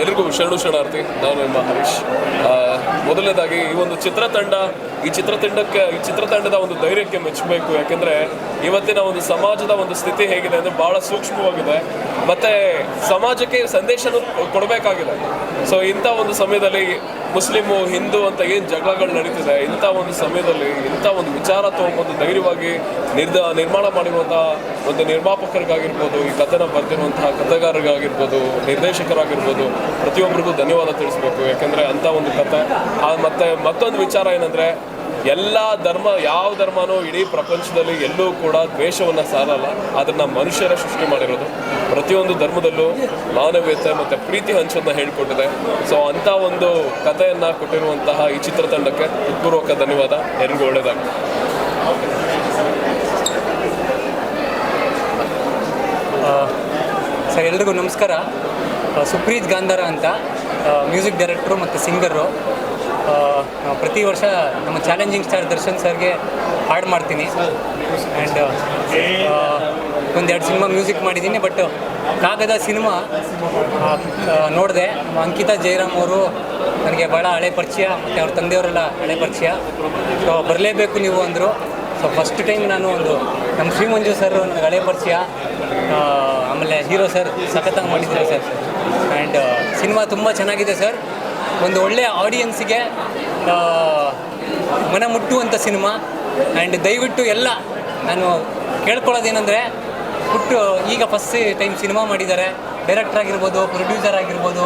ಎಲ್ರಿಗೂ ಶರಣು ಶರಣಾರ್ಥಿ, ನಾನು ನಿಮ್ಮ ಹರೀಶ್. ಮೊದಲನೇದಾಗಿ ಈ ಒಂದು ಚಿತ್ರತಂಡ, ಈ ಚಿತ್ರತಂಡಕ್ಕೆ, ಈ ಚಿತ್ರತಂಡದ ಒಂದು ಧೈರ್ಯಕ್ಕೆ ಮೆಚ್ಚಬೇಕು. ಯಾಕೆಂದ್ರೆ ಇವತ್ತಿನ ಒಂದು ಸಮಾಜದ ಒಂದು ಸ್ಥಿತಿ ಹೇಗಿದೆ ಅಂದ್ರೆ ಬಹಳ ಸೂಕ್ಷ್ಮವಾಗಿದೆ. ಮತ್ತೆ ಸಮಾಜಕ್ಕೆ ಸಂದೇಶನೂ ಕೊಡಬೇಕಾಗಿದೆ. ಸೊ ಇಂಥ ಒಂದು ಸಮಯದಲ್ಲಿ ಮುಸ್ಲಿಮು, ಹಿಂದೂ ಅಂತ ಏನು ಜಗಳಗಳು ನಡೀತಿದೆ, ಇಂಥ ಒಂದು ಸಮಯದಲ್ಲಿ, ಇಂಥ ಒಂದು ವಿಚಾರ ತಗೊಂಬಂದು ಧೈರ್ಯವಾಗಿ ನಿರ್ದ, ನಿರ್ಮಾಣ ಮಾಡಿರುವಂಥ ಒಂದು ನಿರ್ಮಾಪಕರಿಗಾಗಿರ್ಬೋದು, ಈ ಕಥನ ಬರ್ತಿರುವಂತಹ ಕಥೆಗಾರರಿಗಾಗಿರ್ಬೋದು, ನಿರ್ದೇಶಕರಾಗಿರ್ಬೋದು ಪ್ರತಿಯೊಬ್ಬರಿಗೂ ಧನ್ಯವಾದ ತಿಳಿಸ್ಬೇಕು. ಯಾಕಂದ್ರೆ ಅಂಥ ಒಂದು ಕಥೆ ಮತ್ತೆ ಮತ್ತೊಂದು ವಿಚಾರ ಏನಂದ್ರೆ ಎಲ್ಲ ಧರ್ಮ, ಯಾವ ಧರ್ಮನೂ ಇಡೀ ಪ್ರಪಂಚದಲ್ಲಿ ಎಲ್ಲೂ ಕೂಡ ದ್ವೇಷವನ್ನು ಸಾರಲ್ಲ. ಅದನ್ನು ಮನುಷ್ಯರ ಸೃಷ್ಟಿ ಮಾಡಿರೋದು. ಪ್ರತಿಯೊಂದು ಧರ್ಮದಲ್ಲೂ ಮಾನವೀಯತೆ ಮತ್ತು ಪ್ರೀತಿ ಹಂಚೋದನ್ನ ಹೇಳ್ಕೊಟ್ಟಿದೆ. ಸೊ ಅಂಥ ಒಂದು ಕಥೆಯನ್ನು ಕೊಟ್ಟಿರುವಂತಹ ಈ ಚಿತ್ರತಂಡಕ್ಕೆ ಪೂರ್ವಕ ಧನ್ಯವಾದ. ಎಲ್ರಿಗೂ ಒಳ್ಳೆಯದಾಗ ಸರ್, ಎಲ್ರಿಗೂ ನಮಸ್ಕಾರ. ಸುಪ್ರೀತ್ ಗಾಂಧಾರ ಅಂತ ಮ್ಯೂಸಿಕ್ ಡೈರೆಕ್ಟ್ರು ಮತ್ತು ಸಿಂಗರು. ಪ್ರತಿ ವರ್ಷ ನಮ್ಮ ಚಾಲೆಂಜಿಂಗ್ ಸ್ಟಾರ್ ದರ್ಶನ್ ಸರ್ಗೆ ಹಾಡು ಮಾಡ್ತೀನಿ. ಆ್ಯಂಡ್ ಒಂದೆರಡು ಸಿನಿಮಾ ಮ್ಯೂಸಿಕ್ ಮಾಡಿದ್ದೀನಿ, ಬಟ್ ಕಾಗದ ಸಿನಿಮಾ ನೋಡಿದೆ. ಅಂಕಿತಾ ಜಯರಾಮ್ ಅವರು ನನಗೆ ಭಾಳ ಹಳೆ ಪರಿಚಯ, ಮತ್ತು ಅವ್ರ ತಂದೆಯವರೆಲ್ಲ ಹಳೆ ಪರಿಚಯ. ಸೊ ಬರಲೇಬೇಕು ನೀವು ಅಂದರು. ಸೊ ಫಸ್ಟ್ ಟೈಮ್ ನಾನು ಒಂದು, ನಮ್ಮ ಶ್ರೀಮಂಜು ಸರ್ ನನಗೆ ಹಳೆ ಪರಿಚಯ. ಆಮೇಲೆ ಹೀರೋ ಸರ್ ಸಖತ್ತಾಗಿ ಮಾಡಿದ್ದಾರೆ ಸರ್. ಆ್ಯಂಡ್ ಸಿನಿಮಾ ತುಂಬ ಚೆನ್ನಾಗಿದೆ ಸರ್. ಒಂದು ಒಳ್ಳೆಯ ಆಡಿಯನ್ಸಿಗೆ ಮನ ಮುಟ್ಟುವಂಥ ಸಿನಿಮಾ ಆ್ಯಂಡ್ ದಯವಿಟ್ಟು ಎಲ್ಲ ನಾನು ಕೇಳ್ಕೊಳ್ಳೋದೇನೆಂದರೆ ಹುಟ್ಟು ಈಗ ಫಸ್ಟ್ ಟೈಮ್ ಸಿನಿಮಾ ಮಾಡಿದ್ದಾರೆ. ಡೈರೆಕ್ಟರ್ ಆಗಿರ್ಬೋದು ಪ್ರೊಡ್ಯೂಸರ್ ಆಗಿರ್ಬೋದು,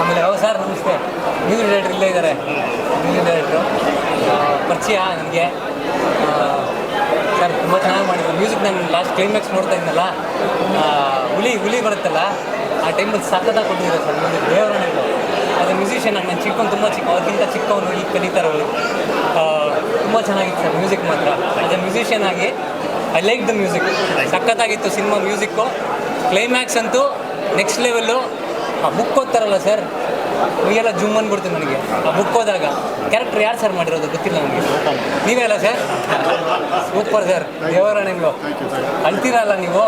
ಆಮೇಲೆ ಸರ್ ನಮಸ್ತೆ ಮ್ಯೂಸಿಕ್ ಡೈರೆಕ್ಟರ್ ಇಲ್ಲೇ ಇದ್ದಾರೆ. ಮ್ಯೂಸಿಕ್ ಡೈರೆಕ್ಟ್ರು ಪರಿಚಯ ನನಗೆ. ಸರ್, ತುಂಬ ಚೆನ್ನಾಗಿ ಮಾಡಿದ್ರು. ಮ್ಯೂಸಿಕ್ ನಾನು ಲಾಸ್ಟ್ ಕ್ಲೈಮ್ಯಾಕ್ಸ್ ನೋಡ್ತಾ ಇದ್ನಲ್ಲ ಹುಲಿ ಹುಲಿ ಬರುತ್ತಲ್ಲ, ಆ ಟೈಮಲ್ಲಿ ಸಕ್ಕತ್ತಾಗಿ ಕೊಟ್ಟಿದ್ದಾರೆ ಸರ್. ಮ್ಯೂಸಿಕ್ ದೇವರಣ್ಣಗಳು ಎ ಮ್ಯೂಸಿಷಿಯನ್ ನಾನು ಚಿಕ್ಕವನು ತುಂಬ ಚಿಕ್ಕ ಅವ್ರಿಗಿಂತ ಚಿಕ್ಕವನು ಈಗ ಕಲಿತಾರವರು ತುಂಬ ಚೆನ್ನಾಗಿತ್ತು ಸರ್ ಮ್ಯೂಸಿಕ್ ಮಾತ್ರ. ಆಸ್ ಎ ಮ್ಯೂಸಿಷಿಯನ್ ಆಗಿ ಐ ಲೈಕ್ ದ ಮ್ಯೂಸಿಕ್ ಸಖತ್ತಾಗಿತ್ತು ಸಿನಿಮಾ ಮ್ಯೂಸಿಕ್ಕು ಕ್ಲೈಮ್ಯಾಕ್ಸ್ ಅಂತೂ ನೆಕ್ಸ್ಟ್ ಲೆವೆಲ್ಲು ಬುಕ್ ಓದ್ತಾರಲ್ಲ ಸರ್. ಮೈಯೆಲ್ಲ ಜುಮ್ ಅಂದ್ಬಿಡ್ತು ನನಗೆ. ಆ ಬುಕ್ ಹೋದಾಗ. ಕ್ಯಾರೆಕ್ಟರ್ ಯಾರು ಸರ್ ಮಾಡಿರೋದು ಗೊತ್ತಿಲ್ಲ ನನಗೆ ನೀವೇ ಅಲ್ಲ ಸರ್ ಸೂಪರ್ ಸರ್ ದೇವರಾಣೆಗಳು. ಅಳ್ತೀರಲ್ಲ ನೀವು?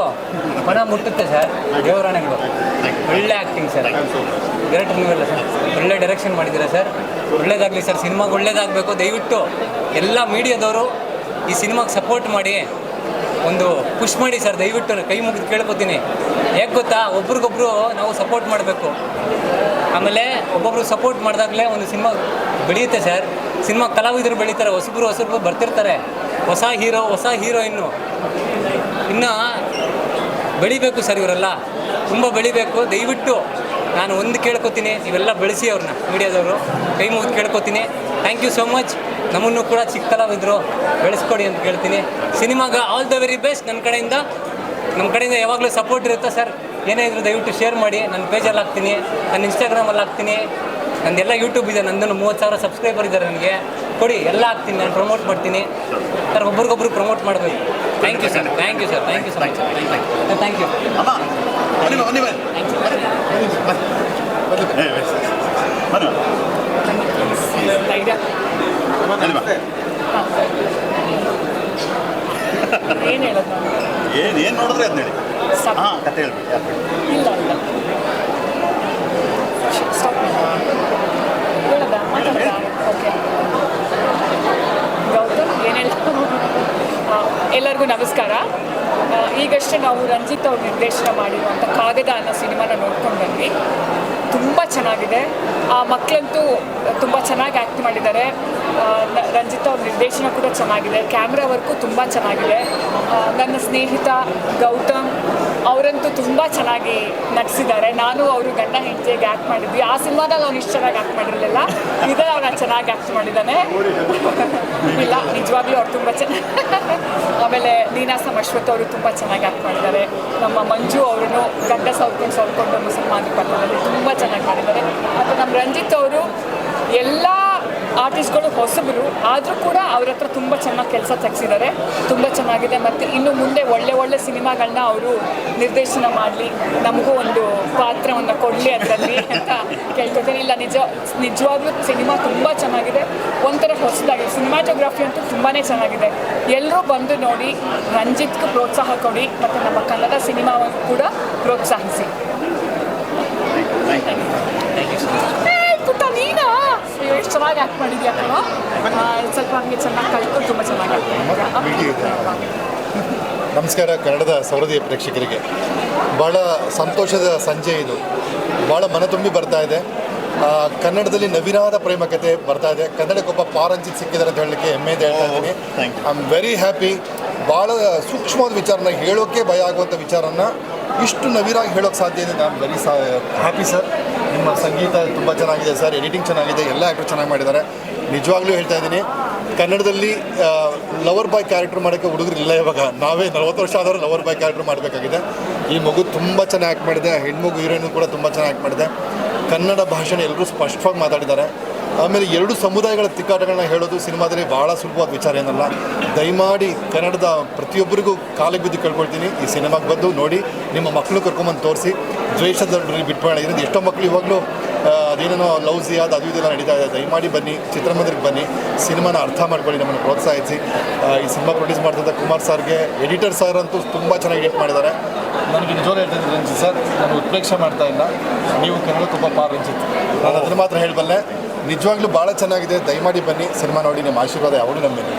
ಮನ ಮುಟ್ಟುತ್ತೆ ಸರ್ ದೇವರಾಣೆಗಳು. ಒಳ್ಳೆ ಆ್ಯಕ್ಟಿಂಗ್ ಸರ್ ಡೈರೆಕ್ಟರ್ ನೀವೆಲ್ಲ ಸರ್ ಒಳ್ಳೆ ಡೈರೆಕ್ಷನ್ ಮಾಡಿದ್ದೀರಾ ಸರ್ ಒಳ್ಳೇದಾಗಲಿ ಸರ್ ಸಿನಿಮಾಗೆ ಒಳ್ಳೇದಾಗಬೇಕು. ದಯವಿಟ್ಟು ಎಲ್ಲ ಮೀಡಿಯಾದವರು ಈ ಸಿನಿಮಾಗೆ ಸಪೋರ್ಟ್ ಮಾಡಿ. ಒಂದು ಪುಷ್ ಮಾಡಿ ಸರ್ ದಯವಿಟ್ಟು ಕೈ ಮುಗಿದು ಕೇಳ್ಕೊತೀನಿ. ಯಾಕೆ ಗೊತ್ತಾ? ಒಬ್ರಿಗೊಬ್ರು ನಾವು ಸಪೋರ್ಟ್ ಮಾಡಬೇಕು. ಆಮೇಲೆ ಒಬ್ಬೊಬ್ರು ಸಪೋರ್ಟ್ ಮಾಡಿದಾಗಲೇ ಒಂದು ಸಿನಿಮಾ ಬೆಳೆಯುತ್ತೆ ಸರ್ ಸಿನಿಮಾ ಕಲಾವಿದರು ಬೆಳೀತಾರೆ, ಹೊಸಬ್ರು ಹೊಸಬ್ರು ಬರ್ತಿರ್ತಾರೆ. ಹೊಸ ಹೀರೋ ಹೊಸ ಹೀರೋಯಿನ್ನು ಇನ್ನು ಬೆಳಿಬೇಕು ಸರ್ ಇವರೆಲ್ಲ. ತುಂಬ ಬೆಳಿಬೇಕು. ದಯವಿಟ್ಟು ನಾನು ಒಂದು ಕೇಳ್ಕೊತೀನಿ, ಇವೆಲ್ಲ ಬೆಳೆಸಿ ಅವ್ರನ್ನ ಮೀಡಿಯಾದವರು ಕೈ ಮುಗಿದು ಕೇಳ್ಕೊತೀನಿ. ಥ್ಯಾಂಕ್ ಯು ಸೋ ಮಚ್ ನಮ್ಮನ್ನು ಕೂಡ ಚಿಕ್ಕ ಕಲಾವಿದರು ಬೆಳೆಸ್ಕೊಡಿ ಅಂತ ಕೇಳ್ತೀನಿ. ಸಿನಿಮಾಗ ಆಲ್ ದ ವೆರಿ ಬೆಸ್ಟ್ ನನ್ನ ಕಡೆಯಿಂದ. ನಮ್ಮ ಕಡೆಯಿಂದ ಯಾವಾಗಲೂ ಸಪೋರ್ಟ್ ಇರುತ್ತೆ ಸರ್ ಏನೇ ಇದ್ರು ದಯವಿಟ್ಟು ಶೇರ್ ಮಾಡಿ. ನನ್ನ ಪೇಜಲ್ಲಿ ಹಾಕ್ತೀನಿ. ನನ್ನ ಇನ್ಸ್ಟಾಗ್ರಾಮಲ್ಲಿ ಹಾಕ್ತೀನಿ. ನಂದೆಲ್ಲ ಯೂಟ್ಯೂಬ್ ಇದೆ. ನಂದು ಮೂವತ್ತು ಸಾವಿರ ಸಬ್ಸ್ಕ್ರೈಬರ್ ಇದ್ದಾರೆ ನನಗೆ. ಕೊಡಿ ಎಲ್ಲ ಹಾಕ್ತೀನಿ. ನಾನು ಪ್ರಮೋಟ್ ಮಾಡ್ತೀನಿ. ಸರ್ ಒಬ್ರಿಗೊಬ್ರು ಪ್ರಮೋಟ್ ಮಾಡಬೇಕು. Thank you sir thank you sir thank you sir thank you thank ಬನ್ನಿ ಬನ್ನಿ ಬನ್ನಿ ಬನ್ನಿ ಧೈರ್ಯ ಬನ್ನಿ ಬಾ ಏನು ಹೇಳೋದು ನಾನು ಏನು ಏನು ನೋಡಿದ್ರೆ ಅದನ್ನ ಹೇಳಿ Stop. ಹಾಂ ಕತೆ ಹೇಳ್ಬಿಡಿ ಯಾಕೆ ಇಲ್ಲ ಇಲ್ಲ ಸ್ಟಾಪ್ ಹೇಳದ ಮಾತಾಡ್ದ ಓಕೆ ಗೌತಮ್ ಏನು ಹೇಳ್ತಾ ಎಲ್ಲರಿಗೂ ನಮಸ್ಕಾರ. ಈಗಷ್ಟೇ ನಾವು ರಂಜಿತ್ ಅವ್ರ ನಿರ್ದೇಶನ ಮಾಡಿರುವಂಥ ಕಾಗದ ಅನ್ನೋ ಸಿನಿಮಾನ ನೋಡ್ಕೊಂಡು ಬಂದ್ವಿ. ತುಂಬ ಚೆನ್ನಾಗಿದೆ. ಆ ಮಕ್ಕಳಂತೂ ತುಂಬ ಚೆನ್ನಾಗಿ ಆ್ಯಕ್ಟ್ ಮಾಡಿದ್ದಾರೆ. ರಂಜಿತ್ ಅವ್ರ ನಿರ್ದೇಶನ ಕೂಡ ಚೆನ್ನಾಗಿದೆ. ಕ್ಯಾಮ್ರಾ ವರ್ಕು ತುಂಬ ಚೆನ್ನಾಗಿದೆ. ನನ್ನ ಸ್ನೇಹಿತ ಗೌತಮ್ ಅವರಂತೂ ತುಂಬ ಚೆನ್ನಾಗಿ ನಟಿಸಿದ್ದಾರೆ. ನಾನು ಅವರು ಗಂಡ ಹೆಂಡತಿಯಾಗಿ ಆ್ಯಕ್ಟ್ ಮಾಡಿದ್ವಿ. ಆ ಸಿನಿಮಾದಾಗ ಅವ್ನು ಇಷ್ಟು ಚೆನ್ನಾಗಿ ಆ್ಯಕ್ಟ್ ಮಾಡಿರಲಿಲ್ಲ. ಇದೇ ಚೆನ್ನಾಗಿ ಆ್ಯಕ್ಟ್ ಮಾಡಿದ್ದಾನೆ. ಇಲ್ಲ, ನಿಜವಾಗ್ಲೂ ಅವ್ರು ತುಂಬ ಚೆನ್ನಾಗಿ ಆಮೇಲೆ ನೀನಾಸಮ್ ಅಶ್ವಥ್ ಅವರು ತುಂಬ ಚೆನ್ನಾಗಿ ಆಕ್ಟ್ ಮಾಡಿದ್ದಾರೆ. ನಮ್ಮ ಮಂಜು ಅವರನ್ನು ಗಂಡ ಸೌಕೊಂಡು ಸೌಕೊಂಡು ಮುಸಲ್ಮಾನ ಪಾತ್ರದಲ್ಲಿ ತುಂಬ ಚೆನ್ನಾಗಿ ಮಾಡಿದ್ದಾರೆ. ಮತ್ತು ನಮ್ಮ ರಂಜಿತ್ ಅವರು ಎಲ್ಲ ಆರ್ಟಿಸ್ಟ್ಗಳು ಹೊಸಬರು, ಆದರೂ ಕೂಡ ಅವ್ರ ಹತ್ರ ತುಂಬ ಚೆನ್ನಾಗಿ ಕೆಲಸ ತೆಗೆಸಿದ್ದಾರೆ. ತುಂಬ ಚೆನ್ನಾಗಿದೆ. ಮತ್ತು ಇನ್ನು ಮುಂದೆ ಒಳ್ಳೆ ಒಳ್ಳೆ ಸಿನಿಮಾಗಳನ್ನ ಅವರು ನಿರ್ದೇಶನ ಮಾಡಲಿ, ನಮಗೂ ಒಂದು ಪಾತ್ರವನ್ನು ಕೊಡಲಿ ಅದರಲ್ಲಿ ಅಂತ ಕೇಳ್ಕೊತೀನಿ. ಇಲ್ಲ, ನಿಜ, ನಿಜವಾಗ್ಲೂ ಸಿನಿಮಾ ತುಂಬ ಚೆನ್ನಾಗಿದೆ. ಒಂಥರ ಹೊಸದಾಗಿದೆ. ಸಿನಿಮಾಟೋಗ್ರಫಿ ಅಂತೂ ತುಂಬಾ ಚೆನ್ನಾಗಿದೆ. ಎಲ್ಲರೂ ಬಂದು ನೋಡಿ, ರಂಜಿತ್ಗೆ ಪ್ರೋತ್ಸಾಹ ಕೊಡಿ, ಮತ್ತು ನಮ್ಮ ಕನ್ನಡ ಸಿನಿಮಾವನ್ನು ಕೂಡ ಪ್ರೋತ್ಸಾಹಿಸಿ. ಅಯ್ಯೋ, ಎಷ್ಟು ಚೆನ್ನಾಗಿ ಆ್ಯಕ್ಟ್ ಮಾಡಿದ್ಯಾ ಕಣೋ? ಆ, ಸ್ವಲ್ಪ ಹಂಗೆ ಚೆನ್ನಾಗಿ ಕಲಿತು ತುಂಬ ಚೆನ್ನಾಗಿ ನಮಸ್ಕಾರ ಕನ್ನಡದ ಸೌರದಿಯ ಪ್ರೇಕ್ಷಕರಿಗೆ. ಭಾಳ ಸಂತೋಷದ ಸಂಜೆ ಇದು. ಭಾಳ ಮನ ತುಂಬಿ ಬರ್ತಾ ಇದೆ. ಕನ್ನಡದಲ್ಲಿ ನವೀನಾದ ಪ್ರೇಮ ಕಥೆ ಬರ್ತಾ ಇದೆ. ಕನ್ನಡಕ್ಕೊಬ್ಬ ಪಾರಂಜಿತ್ ಸಿಕ್ಕಿದ್ದಾರೆ ಅಂತ ಹೇಳಲಿಕ್ಕೆ ಹೆಮ್ಮೆ ಹೇಳ್ತಾ ಇದ್ದೀನಿ. ಐ ಆಮ್ ವೆರಿ ಹ್ಯಾಪಿ ಭಾಳ ಸೂಕ್ಷ್ಮವಾದ ವಿಚಾರನ ಹೇಳೋಕ್ಕೆ ಭಯ ಆಗುವಂಥ ವಿಚಾರನ ಇಷ್ಟು ನವೀನಾಗಿ ಹೇಳೋಕ್ಕೆ ಸಾಧ್ಯ ಇದೆ ನಾನು ವೆರಿ ಸಾ ಹ್ಯಾಪಿ ಸರ್ ನಿಮ್ಮ ಸಂಗೀತ ತುಂಬ ಚೆನ್ನಾಗಿದೆ ಸರ್ ಎಡಿಟಿಂಗ್ ಚೆನ್ನಾಗಿದೆ, ಎಲ್ಲ ಆ್ಯಕ್ಟರ್ ಚೆನ್ನಾಗಿ ಮಾಡಿದ್ದಾರೆ. ನಿಜವಾಗ್ಲೂ ಹೇಳ್ತಾ ಇದ್ದೀನಿ, ಕನ್ನಡದಲ್ಲಿ ಲವರ್ ಬಾಯ್ ಕ್ಯಾರೆಕ್ಟರ್ ಮಾಡೋಕ್ಕೆ ಹುಡುಗರು ಇಲ್ಲ ಇವಾಗ. ನಾವೇ ನಲವತ್ತು ವರ್ಷ ಆದರೂ ಲವರ್ ಬಾಯ್ ಕ್ಯಾರೆಕ್ಟರ್ ಮಾಡಬೇಕಾಗಿದೆ. ಈ ಮಗು ತುಂಬ ಚೆನ್ನಾಗಿ ಆ್ಯಕ್ಟ್ ಮಾಡಿದೆ, ಹೆಣ್ಮಗು ಹೀರೋಯಿನ್ ಕೂಡ ತುಂಬ ಚೆನ್ನಾಗಿ ಆ್ಯಕ್ಟ್ ಮಾಡಿದೆ. ಕನ್ನಡ ಭಾಷೆನ ಎಲ್ಲರೂ ಸ್ಪಷ್ಟವಾಗಿ ಮಾತಾಡಿದ್ದಾರೆ. ಆಮೇಲೆ ಎರಡು ಸಮುದಾಯಗಳ ತಿಕ್ಕಾಟಗಳನ್ನ ಹೇಳೋದು ಸಿನಿಮಾದಲ್ಲಿ ಭಾಳ ಸುಲಭವಾದ ವಿಚಾರ ಏನಲ್ಲ, ದಯಮಾಡಿ ಕನ್ನಡದ ಪ್ರತಿಯೊಬ್ಬರಿಗೂ ಕಾಲಿಗೆ ಬಿದ್ದು ಕೇಳ್ಕೊಳ್ತೀನಿ. ಈ ಸಿನಿಮಾಗೆ ಬಂದು ನೋಡಿ, ನಿಮ್ಮ ಮಕ್ಕಳು ಕರ್ಕೊಂಬಂದು ತೋರಿಸಿ. ದ್ವೇಷದ ಬಿಟ್ಬೇಡ ಇರೋದು ಎಷ್ಟೋ ಮಕ್ಕಳು ಇವಾಗಲೂ ಅದೇನೋ ಅದೇನೇನೋ ಲವ್ಸಿ ಅದು ಅದು ಇದೆಲ್ಲ ನಡೀತಾ ಇದೆ. ದಯಮಾಡಿ ಬನ್ನಿ, ಚಿತ್ರಮಂದಿರಕ್ಕೆ ಬನ್ನಿ. ಸಿನಿಮಾನ ಅರ್ಥ ಮಾಡ್ಕೊಳ್ಳಿ, ನಮ್ಮನ್ನು ಪ್ರೋತ್ಸಾಹಿಸಿ. ಈ ಸಿನಿಮಾ ಪ್ರೊಡ್ಯೂಸ್ ಮಾಡ್ತಿದ್ದ ಕುಮಾರ್ ಸರ್ಗೆ ಎಡಿಟರ್ ಸರ್ ಅಂತೂ ತುಂಬ ಚೆನ್ನಾಗಿ ಎಡಿಟ್ ಮಾಡಿದ್ದಾರೆ. ನನಗೆ ನಿಜವಾಗ್ಲೂ ಹೇಳ್ತಾ ಇದ್ದೀನಿ ಸರ್, ನಾನು ಉತ್ಪ್ರೇಕ್ಷೆ ಮಾಡ್ತಾ ಇಲ್ಲ. ನೀವು ಕನ್ನಡಕ್ಕೊಬ್ಬ ಪಾರ್ ರಂಜಿತ್. ನಾನು ಅದನ್ನು ಮಾತ್ರ ಹೇಳಬಲ್ಲೆ ನಿಜವಾಗ್ಲೂ ಭಾಳ ಚೆನ್ನಾಗಿದೆ. ದಯಮಾಡಿ ಬನ್ನಿ. ಸಿನಿಮಾ ನೋಡಿ ನಿಮ್ಮ ಆಶೀರ್ವಾದ ಯಾವಾಗಲೂ ನಮ್ಮ ಮೇಲೆ.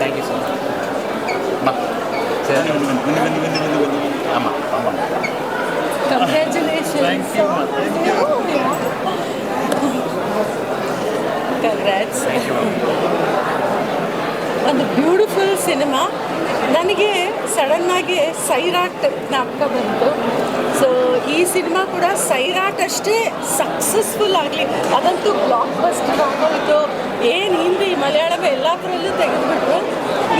ಥ್ಯಾಂಕ್ ಯು ಸೊ ಮಚ್ ಬನ್ನಿ ಬನ್ನಿ ಬನ್ನಿ ಬನ್ನಿ ಬನ್ನಿ ಬನ್ನಿ ಬನ್ನಿ. ಅಮ್ಮ ಅಮ್ಮ. Congratulations. Congrats. ಒಂದು ಬ್ಯೂಟಿಫುಲ್ ಸಿನಿಮಾ ನನಗೆ ಸಡನ್ನಾಗಿ ಸೈರಾಟ್ ಜ್ಞಾಪಕ ಬಂತು. ಸೊ ಈ ಸಿನಿಮಾ ಕೂಡ ಸೈರಾಟ್ ಅಷ್ಟೇ ಸಕ್ಸಸ್ಫುಲ್ ಆಗಲಿ. ಅದಂತೂ ಬ್ಲಾಕ್ ಬಸ್ಟರ್ ಆಗೋಯ್ತು. ಏನು ಹಿಂದಿ, ಮಲಯಾಳಂ ಎಲ್ಲದರಲ್ಲೂ ತೆಗೆದುಬಿಟ್ರು.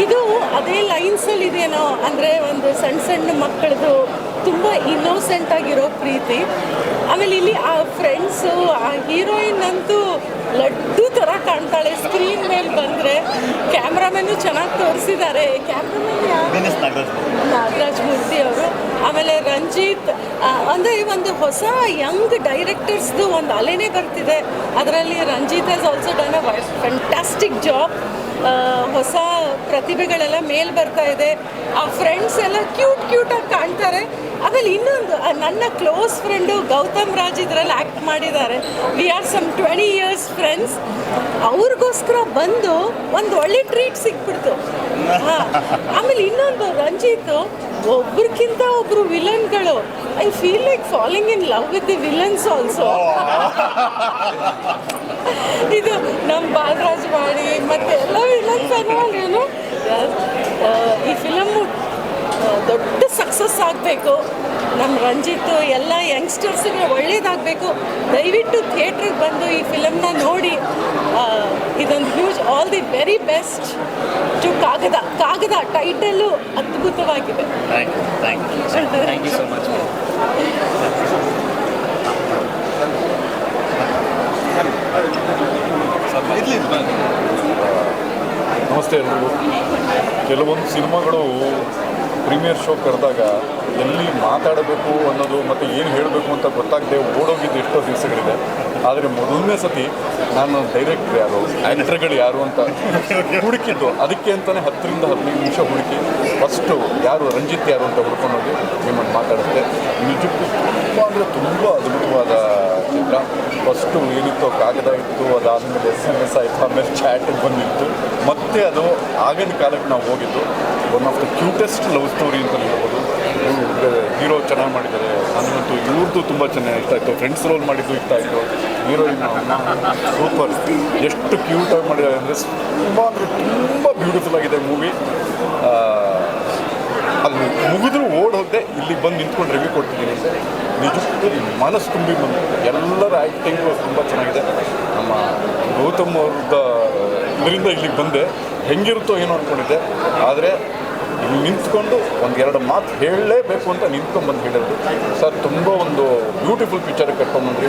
ಇದು ಅದೇ ಲೈನ್ಸಲ್ಲಿ ಇದೇನೋ ಅಂದರೆ ಒಂದು ಸಣ್ಣ ಸಣ್ಣ ಮಕ್ಕಳದು ತುಂಬ ಇನ್ನೋಸೆಂಟ್ ಆಗಿರೋ ಪ್ರೀತಿ. ಆಮೇಲೆ ಇಲ್ಲಿ ಆ ಫ್ರೆಂಡ್ಸು ಆ ಹೀರೋಯಿನ್ ಅಂತೂ ಲಡ್ಡು ಥರ ಕಾಣ್ತಾಳೆ. ಸ್ಕ್ರೀನ್ ಮೇಲೆ ಬಂದರೆ ಕ್ಯಾಮ್ರಾಮನ್ನು ಚೆನ್ನಾಗಿ ತೋರಿಸಿದ್ದಾರೆ. ಕ್ಯಾಮ್ರಾಮನ್ ನಾಗರಾಜ್ ಮೂರ್ತಿ ಅವರು. ಆಮೇಲೆ ರಂಜಿತ್ ಅಂದರೆ ಈ ಒಂದು ಹೊಸ ಯಂಗ್ ಡೈರೆಕ್ಟರ್ಸ್ದು ಒಂದು ಅಲೆನೇ ಬರ್ತಿದೆ. ಅದರಲ್ಲಿ Ranjith as also done a fantastic job ಹೊಸ ಪ್ರತಿಭೆಗಳೆಲ್ಲ ಮೇಲ್ ಬರ್ತಾ ಇದೆ. ಆ ಫ್ರೆಂಡ್ಸ್ ಎಲ್ಲ ಕ್ಯೂಟ್ ಕ್ಯೂಟಾಗಿ ಕಾಣ್ತಾರೆ. ಆಮೇಲೆ ಇನ್ನೊಂದು ನನ್ನ ಕ್ಲೋಸ್ ಫ್ರೆಂಡು ಗೌತಮ್ ರಾಜ್ ಇದ್ರಲ್ಲಿ ಆ್ಯಕ್ಟ್ ಮಾಡಿದ್ದಾರೆ. We are some twenty years friends ಅವ್ರಿಗೋಸ್ಕರ ಬಂದು ಒಂದು ಒಳ್ಳೆ ಟ್ರೀಟ್ ಸಿಕ್ಬಿಡ್ತು ಹಾಂ. ಆಮೇಲೆ ಇನ್ನೊಂದು ರಂಜಿತ್ ಒಬ್ರಿಗಿಂತ ಒಬ್ರು ವಿಲನ್ಗಳು. I feel like falling in love with the villains also ಇದು ನಮ್ಮ ಬಾಲರಾಜ್ ಮಾಡಿ ಮತ್ತೆ ಎಲ್ಲ ವಿಲನ್ಸ್ ಈ ಫಿಲಮ್ಮು ದೊಡ್ಡ ಸಕ್ಸಸ್ ಆಗಬೇಕು ನಮ್ಮ ರಂಜಿತ್ ಎಲ್ಲ ಯಂಗ್ಸ್ಟರ್ಸ್ಗೆ ಒಳ್ಳೇದಾಗಬೇಕು ದಯವಿಟ್ಟು ಥಿಯೇಟ್ರಿಗೆ ಬಂದು ಈ ಫಿಲಮ್ನ ನೋಡಿ ಇದೊಂದು huge all the very best to Kagada Kagada title ಅದ್ಭುತವಾಗಿದೆ ಥ್ಯಾಂಕ್ ನಮಸ್ತೆ ಎಲ್ರಿಗೂ. ಕೆಲವೊಂದು ಸಿನಿಮಾಗಳು ಪ್ರೀಮಿಯರ್ ಶೋ ಕರೆದಾಗ ಎಲ್ಲಿ ಮಾತಾಡಬೇಕು ಅನ್ನೋದು ಮತ್ತು ಏನು ಹೇಳಬೇಕು ಅಂತ ಗೊತ್ತಾಗದೆ ಓಡೋಗಿದ್ದು ಎಷ್ಟೋ ದಿವಸಗಳಿದೆ. ಆದರೆ ಮೊದಲನೇ ಸತಿ ನಾನು ಡೈರೆಕ್ಟ್ರ್ ಯಾರು ಆ್ಯಕ್ಟರ್ಗಳು ಯಾರು ಅಂತ ಹುಡುಕಿದ್ದು. ಅದಕ್ಕೆ ಅಂತಲೇ ಹತ್ತರಿಂದ ಹದಿನೈದು ನಿಮಿಷ ಹುಡುಕಿ ಫಸ್ಟು ಯಾರು ರಂಜಿತ್ ಯಾರು ಅಂತ ಹುಡ್ಕೊಂಡು ಹೋಗಿ ನಿಮ್ಮನ್ನು ಮಾತಾಡುತ್ತೆ. ನಿಜಕ್ಕೂ ತುಂಬ ಅಂದರೆ ತುಂಬ ಅದ್ಭುತವಾದ ಚಿತ್ರ. ಫಸ್ಟು ಏನಿತ್ತು ಕಾಗದ ಇತ್ತು ಅದಾದಮೇಲೆ ಎಸ್ ಎಂ ಎಸ್ ಆಯಿತು, ಆಮೇಲೆ ಚಾಟ್ ಬಂದಿತ್ತು. ಮತ್ತೆ ಅದು ಆಗಿನ ಕಾಲಕ್ಕೆ ನಾವು ಹೋಗಿದ್ದು. One of the cutest love story ಅಂತ ಹೇಳ್ಬೋದು. ಹೀರೋ ಚೆನ್ನಾಗಿ ಮಾಡಿದ್ದಾರೆ. ನನಗಂತೂ ಇವ್ರದ್ದು ತುಂಬ ಚೆನ್ನಾಗಿ ಇಷ್ಟ ಆಯಿತು. ಫ್ರೆಂಡ್ಸ್ ರೋಲ್ ಮಾಡಿದ್ದು ಇಷ್ಟ ಆಯಿತು. ಹೀರೋಯಿನ್ ಸೂಪರ್ ಎಷ್ಟು ಕ್ಯೂಟಾಗಿ ಮಾಡಿದ್ದಾರೆ ಅಂದರೆ ತುಂಬ ಅಂದರೆ ತುಂಬ ಬ್ಯೂಟಿಫುಲ್ ಆಗಿದೆ ಮೂವಿ ಅಲ್ಲಿ ಮುಗಿದ್ರು ಓಡ್ ಹೋದೆ ಇಲ್ಲಿ ಬಂದು ನಿಂತ್ಕೊಂಡು ರಿವ್ಯೂ ಕೊಡ್ತಿದ್ದೀನಿ. ನಿಜಕ್ಕೂ ಮನಸ್ಸು ತುಂಬಿ ಬಂದು ಎಲ್ಲರ ಆ್ಯಕ್ಟಿಂಗು ತುಂಬ ಚೆನ್ನಾಗಿದೆ. ನಮ್ಮ ಗೌತಮ್ ಅವ್ರದ್ದ ಇದರಿಂದ ಇಲ್ಲಿಗೆ ಬಂದೆ. ಹೆಂಗಿರುತ್ತೋ ಏನೋ ಅಂದ್ಕೊಂಡಿದ್ದೆ ಆದರೆ ಇಲ್ಲಿ ನಿಂತ್ಕೊಂಡು ಒಂದು ಎರಡು ಮಾತು ಹೇಳಲೇಬೇಕು ಅಂತ ನಿಂತ್ಕೊಂಡು ಬಂದು ಹೇಳಿದ್ರು. ಸರ್ ತುಂಬ ಒಂದು ಬ್ಯೂಟಿಫುಲ್ ಪಿಕ್ಚರ್ ಕಟ್ಕೊಂಡ್ಬಂದ್ರಿ.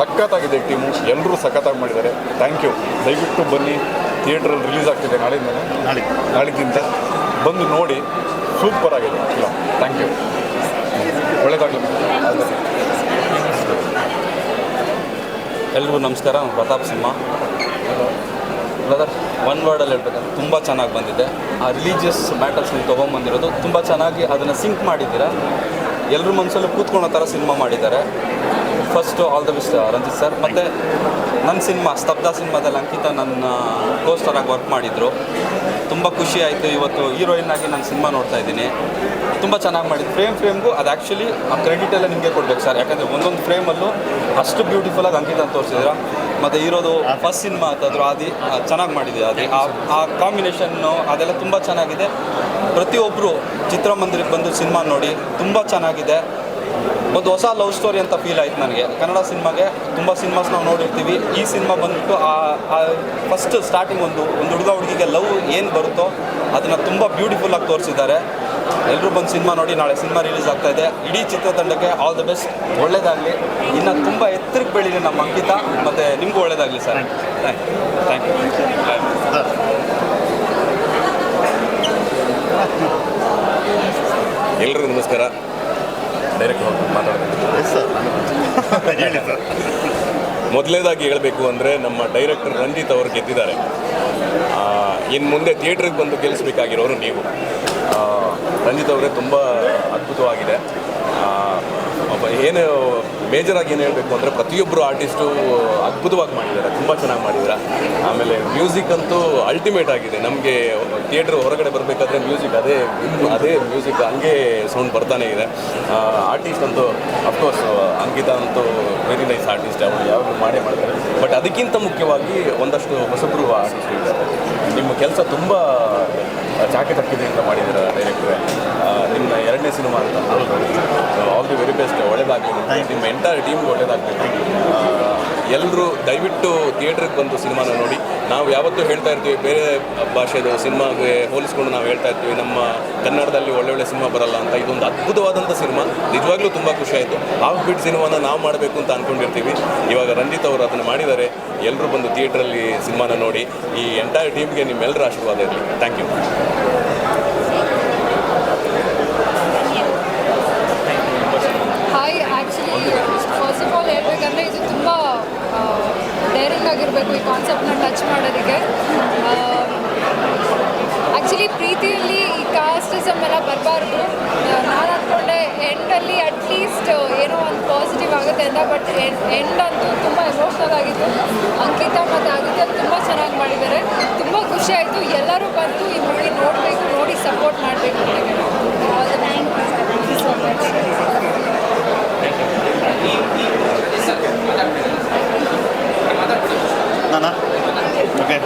ಸಖತ್ತಾಗಿದೆ ಟೀಮು. ಎಲ್ಲರೂ ಸಖತ್ತಾಗಿ ಮಾಡಿದ್ದಾರೆ. ಥ್ಯಾಂಕ್ ಯು ದಯವಿಟ್ಟು ಬನ್ನಿ. ಥಿಯೇಟ್ರಲ್ಲಿ ರಿಲೀಸ್ ಆಗ್ತಿದೆ ನಾಳಿಂದ ನಾಳೆ ನಾಳಿದ್ದಿಂದ ಬಂದು ನೋಡಿ. ಸೂಪರ್ ಆಗಿದೆ. ಫಿಲಮ್ ಥ್ಯಾಂಕ್ ಯು ಒಳ್ಳೆಯದಾಗಲಿ ಎಲ್ರಿಗೂ ನಮಸ್ಕಾರ. ನಾನು ಪ್ರತಾಪ್ ಸಿಂಹ. ಬ್ರದರ್ ಒನ್ ವರ್ಡಲ್ಲಿ ಹೇಳ್ಬೇಕಂದ್ರೆ ತುಂಬ ಚೆನ್ನಾಗಿ ಬಂದಿದೆ. ಆ ರಿಲೀಜಿಯಸ್ ನೀವು ತೊಗೊಂಬಂದಿರೋದು ತುಂಬ ಚೆನ್ನಾಗಿ ಅದನ್ನು ಸಿಂಕ್ ಮಾಡಿದ್ದೀರಾ? ಎಲ್ಲರ ಮನಸ್ಸಲ್ಲೂ ಕೂತ್ಕೊಳ್ಳೋ ಥರ ಸಿನಿಮಾ ಮಾಡಿದ್ದಾರೆ. First all the best Ranjith sir ಮತ್ತು ನನ್ನ ಸಿನಿಮಾ ಸ್ತಬ್ಧ ಸಿನಿಮಾದಲ್ಲಿ ಅಂಕಿತ ನನ್ನ ಕೋಸ್ಟರಾಗಿ ವರ್ಕ್ ಮಾಡಿದರು. ತುಂಬ ಖುಷಿ ಆಯಿತು. ಇವತ್ತು ಹೀರೋಯಿನ್ ಆಗಿ ನಾನು ಸಿನಿಮಾ ನೋಡ್ತಾ ಇದ್ದೀನಿ. ತುಂಬ ಚೆನ್ನಾಗಿ ಮಾಡಿದ್ದು ಫ್ರೇಮ್ ಫ್ರೇಮ್ಗೂ ಅದು ಆ್ಯಕ್ಚುಲಿ ಆ ಕ್ರೆಡಿಟ್ ಎಲ್ಲ ನಿಮಗೆ ಕೊಡ್ಬೇಕು ಸರ್ ಯಾಕಂದರೆ ಒಂದೊಂದು ಫ್ರೇಮಲ್ಲೂ ಅಷ್ಟು ಬ್ಯೂಟಿಫುಲ್ಲಾಗಿ ಅಂಕಿತ ಅಂತ ತೋರಿಸಿದ್ರ ಮತ್ತು ಇರೋದು ಫಸ್ಟ್ ಸಿನಿಮಾ ಅಂತಂದ್ರು ಆದಿ ಚೆನ್ನಾಗಿ ಮಾಡಿದೆ ಅದೇ ಆ ಆ ಕಾಂಬಿನೇಷನ್ನು ಅದೆಲ್ಲ ತುಂಬ ಚೆನ್ನಾಗಿದೆ. ಪ್ರತಿಯೊಬ್ಬರು ಚಿತ್ರಮಂದಿರಕ್ಕೆ ಬಂದು ಸಿನಿಮಾ ನೋಡಿ ತುಂಬ ಚೆನ್ನಾಗಿದೆ. ಒಂದು ಹೊಸ ಲವ್ ಸ್ಟೋರಿ ಅಂತ ಫೀಲ್ ಆಯ್ತು ನನಗೆ. ಕನ್ನಡ ಸಿನಿಮಾಗೆ ತುಂಬ ಸಿನಿಮಾಸ್ ನಾವು ನೋಡಿರ್ತೀವಿ. ಈ ಸಿನಿಮಾ ಬಂದ್ಬಿಟ್ಟು ಆ ಫಸ್ಟ್ ಸ್ಟಾರ್ಟಿಂಗ್ ಒಂದು ಒಂದು ಹುಡುಗ ಹುಡುಗಿಗೆ ಲವ್ ಏನು ಬರುತ್ತೋ ಅದನ್ನು ತುಂಬ ಬ್ಯೂಟಿಫುಲ್ಲಾಗಿ ತೋರಿಸಿದ್ದಾರೆ. ಎಲ್ಲರೂ ಬಂದು ಸಿನಿಮಾ ನೋಡಿ ನಾಳೆ ಸಿನಿಮಾ ರಿಲೀಸ್ ಆಗ್ತಾ ಇದೆ. ಇಡೀ ಚಿತ್ರತಂಡಕ್ಕೆ ಆಲ್ ದ ಬೆಸ್ಟ್ ಒಳ್ಳೇದಾಗಲಿ. ಇನ್ನು ತುಂಬ ಎತ್ತರಕ್ಕೆ ಬೆಳೀಲಿ ನಮ್ಮ ಅಂಕಿತ. ಮತ್ತು ನಿಮಗೂ ಒಳ್ಳೇದಾಗಲಿ sir. Thank you thank you ಎಲ್ರಿಗೂ ನಮಸ್ಕಾರ. ಡೈರೆಕ್ಟ್ ಮಾತಾಡ್ತೀನಿ. ಮೊದಲನೇದಾಗಿ ಹೇಳಬೇಕು ಅಂದರೆ ನಮ್ಮ ಡೈರೆಕ್ಟರ್ ರಂಜಿತ್ ಅವರು ಗೆದ್ದಿದ್ದಾರೆ. ಇನ್ನು ಮುಂದೆ ಥಿಯೇಟ್ರಿಗೆ ಬಂದು ಗೆಲ್ಲಿಸಬೇಕಾಗಿರೋರು ನೀವು. ಆ, ರಂಜಿತ್ ಅವರೇ ತುಂಬ ಅದ್ಭುತವಾಗಿದೆ. ಏನು ಮೇಜರಾಗಿ ಏನು ಹೇಳಬೇಕು ಅಂದರೆ ಪ್ರತಿಯೊಬ್ಬರು ಆರ್ಟಿಸ್ಟು ಅದ್ಭುತವಾಗಿ ಮಾಡಿದ್ದಾರೆ, ತುಂಬ ಚೆನ್ನಾಗಿ ಮಾಡಿದ್ದಾರೆ? ಆಮೇಲೆ ಮ್ಯೂಸಿಕ್ ಅಂತೂ ಅಲ್ಟಿಮೇಟ್ ಆಗಿದೆ. ನಮಗೆ ಥಿಯೇಟ್ರ್ ಹೊರಗಡೆ ಬರಬೇಕಾದ್ರೆ ಮ್ಯೂಸಿಕ್ ಅದೇ ಅದೇ ಮ್ಯೂಸಿಕ್ ಹಂಗೆ ಸೌಂಡ್ ಬರ್ತಾನೆ ಇದೆ. ಆರ್ಟಿಸ್ಟ್ ಅಂತೂ ಅಫ್ಕೋರ್ಸ್ ಅಂಕಿತ ಅಂತೂ ವೆರಿ ನೈಸ್ ಆರ್ಟಿಸ್ಟ್ ಅವರು ಯಾವಾಗಲೂ ಮಾಡೇ ಮಾಡ್ತಾರೆ. ಬಟ್ ಅದಕ್ಕಿಂತ ಮುಖ್ಯವಾಗಿ ಒಂದಷ್ಟು ಹೊಸಬ್ರು ಆರ್ಟಿಸ್ಟ್ ಇದ್ದಾರೆ. ನಿಮ್ಮ ಕೆಲಸ ತುಂಬ ಚಾಕೆ ತಕ್ಕಿದೆಯಿಂದ ಮಾಡಿದ್ದೀರ ಡೈರೆಕ್ಟ್ರೆ ನಿಮ್ಮ ಎರಡನೇ ಸಿನಿಮಾ ಅಂತ ಆಲ್ ದಿ ವೆರಿ ಬೆಸ್ಟ್ ಒಳ್ಳೇದಾಗಲಿ ನಿಮ್ಮ ಎಂಟೈರ್ ಟೀಮ್ಗೆ ಒಳ್ಳೇದಾಗಬೇಕು. ಎಲ್ಲರೂ ದಯವಿಟ್ಟು ಥಿಯೇಟ್ರಿಗೆ ಬಂದು ಸಿನಿಮಾನ ನೋಡಿ. ನಾವು ಯಾವತ್ತೂ ಹೇಳ್ತಾ ಇರ್ತೀವಿ, ಬೇರೆ ಭಾಷೆದು ಸಿನಿಮಾಗೆ ಹೋಲಿಸ್ಕೊಂಡು ನಾವು ಹೇಳ್ತಾ ಇರ್ತೀವಿ, ನಮ್ಮ ಕನ್ನಡದಲ್ಲಿ ಒಳ್ಳೊಳ್ಳೆ ಸಿನಿಮಾ ಬರಲ್ಲ ಅಂತ. ಇದೊಂದು ಅದ್ಭುತವಾದಂಥ ಸಿನಿಮಾ. ನಿಜವಾಗ್ಲೂ ತುಂಬ ಖುಷಿ ಆಯಿತು. ಹಾಫ್ ಬಿಟ್ ಸಿನಿಮಾನ ನಾವು ಮಾಡಬೇಕು ಅಂತ ಅಂದ್ಕೊಂಡಿರ್ತೀವಿ ಇವಾಗ ರಂಜಿತ್ ಅವರು ಅದನ್ನು ಮಾಡಿದ್ದಾರೆ. ಎಲ್ಲರೂ ಬಂದು ಥಿಯೇಟ್ರಲ್ಲಿ ಸಿನಿಮಾನ ನೋಡಿ. ಈ ಎಂಟೈರ್ ಟೀಮ್ಗೆ ನಿಮ್ಮೆಲ್ಲರ ಆಶೀರ್ವಾದ ಇರಲಿ. ಥ್ಯಾಂಕ್ ಯು ಯಾಕಂದರೆ ಇದು ತುಂಬ ಡೈರಿಂಗ್ ಆಗಿರಬೇಕು ಈ ಕಾನ್ಸೆಪ್ಟ್ನ ಟಚ್ ಮಾಡೋದಕ್ಕೆ. ಆ್ಯಕ್ಚುಲಿ ಪ್ರೀತಿಯಲ್ಲಿ ಈ ಕಾಸ್ಟಿಸಮ್ ಎಲ್ಲ ಬರಬಾರ್ದು. ನಾನು ಅಂದ್ಕೊಂಡೆ ಎಂಡಲ್ಲಿ ಅಟ್ಲೀಸ್ಟ್ ಏನೋ ಒಂದು ಪಾಸಿಟಿವ್ ಆಗುತ್ತೆ ಅಂತ ಬಟ್ ಎಂಡ್ ಅಂತೂ ತುಂಬ ಎಮೋಷ್ನಲ್ ಆಗಿತ್ತು. ಅಂಕಿತ ಮತ್ತು ಅದು ತುಂಬ ಚೆನ್ನಾಗಿ ಮಾಡಿದ್ದಾರೆ. ತುಂಬ ಖುಷಿ ಆಯಿತು. ಎಲ್ಲರೂ ಬಂದು ಈ ಮೂವಿ ನೋಡಬೇಕು ನೋಡಿ ಸಪೋರ್ಟ್ ಮಾಡಬೇಕು ನನಗೆ thank you so much okay.